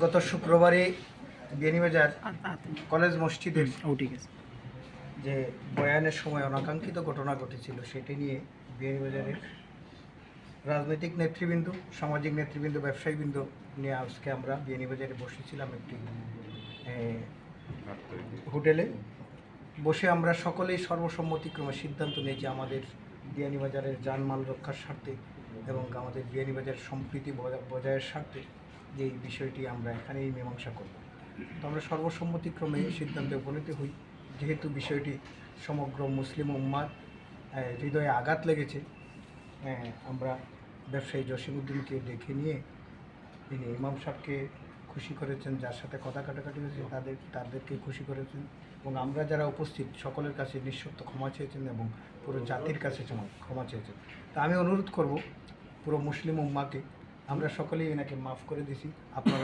গত শুক্রবারে বিয়ানীবাজার কলেজ মসজিদের যে বয়ানের সময় অনাকাঙ্ক্ষিত ঘটনা ঘটেছিল সেটি নিয়ে বিয়ানীবাজারের রাজনৈতিক নেতৃবৃন্দ সামাজিক নেতৃবৃন্দ ব্যবসায়ীবৃন্দ নিয়ে আজকে আমরা বিয়ানীবাজারে বসেছিলাম একটি হোটেলে। বসে আমরা সকলেই সর্বসম্মতিক্রমে সিদ্ধান্ত নিয়েছি আমাদের বিয়ানীবাজারের জানমাল রক্ষার স্বার্থে এবং আমাদের বিয়ানীবাজার সম্প্রীতি বজা- বজায়ের স্বার্থে যে এই বিষয়টি আমরা এখানেই মীমাংসা করব। তো আমরা সর্বসম্মতিক্রমে সিদ্ধান্তে উপনীত হই। যেহেতু বিষয়টি সমগ্র মুসলিম উম্মার হৃদয়ে আঘাত লেগেছে আমরা ব্যবসায়ী জসিমুদ্দিনকে ডেকে নিয়ে তিনি ইমাম সাহেবকে খুশি করেছেন, যার সাথে কথা কাটাকাটি হয়েছে, তাদের, তাদেরকে খুশি করেছেন এবং আমরা যারা উপস্থিত, সকলের কাছে নিঃশর্ত ক্ষমা চেয়েছেন এবং পুরো জাতির কাছে ক্ষমা চেয়েছেন। তা আমি অনুরোধ করব পুরো মুসলিম উম্মাকে আমরা সকলেই এনাকে মাফ করে দিছি। আপনারা